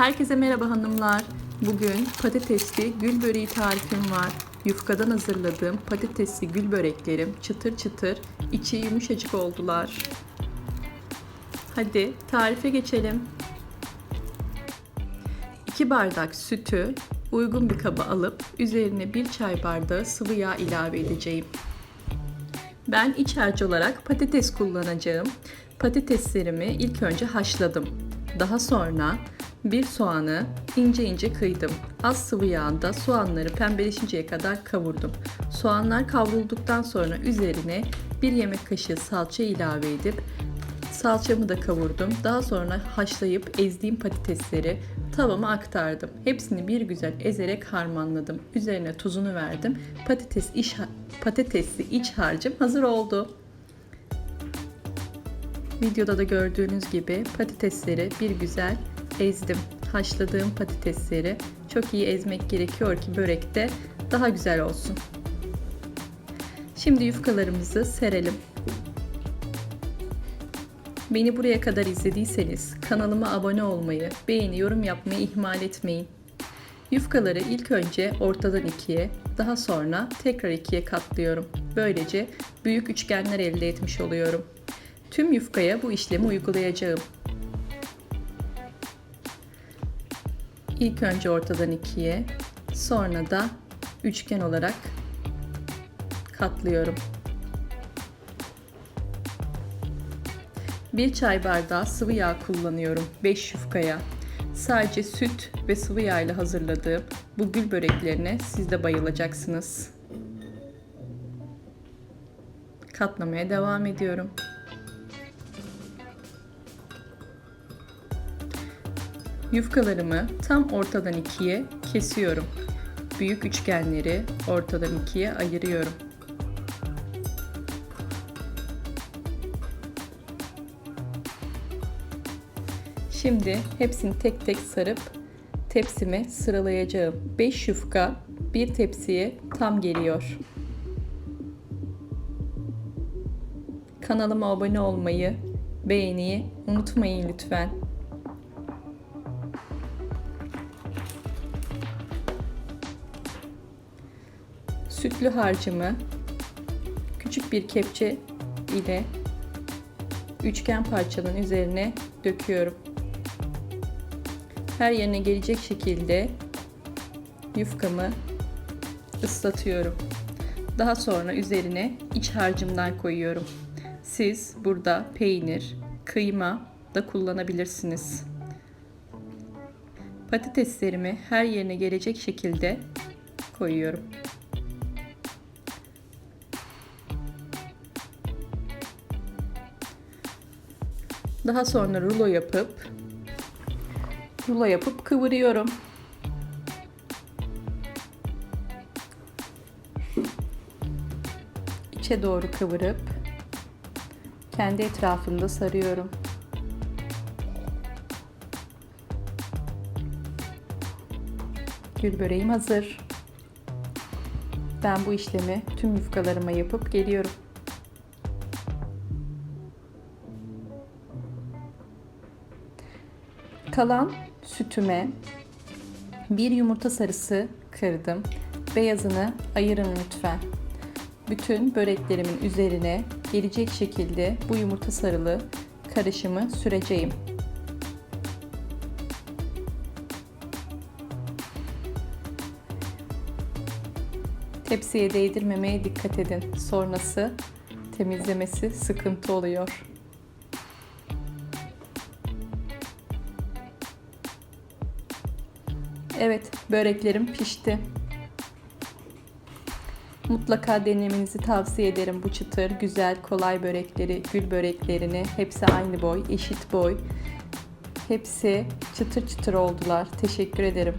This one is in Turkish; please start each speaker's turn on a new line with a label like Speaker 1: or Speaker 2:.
Speaker 1: Herkese merhaba hanımlar. Bugün patatesli gül böreği tarifim var. Yufkadan hazırladığım patatesli gül böreklerim çıtır çıtır, içi yumuşacık oldular. Hadi tarife geçelim. 2 bardak sütü uygun bir kaba alıp üzerine 1 çay bardağı sıvı yağ ilave edeceğim. Ben iç harcı olarak patates kullanacağım. Patateslerimi ilk önce haşladım. Daha sonra bir soğanı ince ince kıydım. Az sıvı yağında soğanları pembeleşinceye kadar kavurdum. Soğanlar kavrulduktan sonra üzerine bir yemek kaşığı salça ilave edip salçamı da kavurdum. Daha sonra haşlayıp ezdiğim patatesleri tavama aktardım. Hepsini bir güzel ezerek harmanladım. Üzerine tuzunu verdim. Patates iç patatesli iç harcım hazır oldu. Videoda da gördüğünüz gibi patatesleri bir güzel ezdim. Haşladığım patatesleri çok iyi ezmek gerekiyor ki börekte daha güzel olsun. Şimdi yufkalarımızı serelim. Beni buraya kadar izlediyseniz kanalıma abone olmayı, beğeni, yorum yapmayı ihmal etmeyin. Yufkaları ilk önce ortadan ikiye, daha sonra tekrar ikiye katlıyorum. Böylece büyük üçgenler elde etmiş oluyorum. Tüm yufkaya bu işlemi uygulayacağım. İlk önce ortadan ikiye, sonra da üçgen olarak katlıyorum. Bir çay bardağı sıvı yağ kullanıyorum 5 yufkaya. Sadece süt ve sıvı yağ ile hazırladığım bu gül böreklerine siz de bayılacaksınız. Katlamaya devam ediyorum. Yufkalarımı tam ortadan ikiye kesiyorum. Büyük üçgenleri ortadan ikiye ayırıyorum. Şimdi hepsini tek tek sarıp tepsime sıralayacağım. 5 yufka bir tepsiye tam geliyor. Kanalıma abone olmayı, beğeniyi unutmayın lütfen. Sütlü harcımı küçük bir kepçe ile üçgen parçanın üzerine döküyorum. Her yerine gelecek şekilde yufkamı ıslatıyorum. Daha sonra üzerine iç harcımdan koyuyorum. Siz burada peynir, kıyma da kullanabilirsiniz. Patateslerimi her yerine gelecek şekilde koyuyorum. Daha sonra rulo yapıp rulo yapıp kıvırıyorum. İçe doğru kıvırıp kendi etrafında sarıyorum. Gül böreğim hazır. Ben bu işlemi tüm yufkalarıma yapıp geliyorum. Kalan sütüme bir yumurta sarısı kırdım. Beyazını ayırın lütfen. Bütün böreklerimin üzerine gelecek şekilde bu yumurta sarılı karışımı süreceğim. Tepsiye değdirmemeye dikkat edin. Sonrası temizlemesi sıkıntı oluyor. Evet, böreklerim pişti. Mutlaka denemenizi tavsiye ederim bu çıtır, güzel, kolay börekleri, gül böreklerini. Hepsi aynı boy, eşit boy. Hepsi çıtır çıtır oldular. Teşekkür ederim.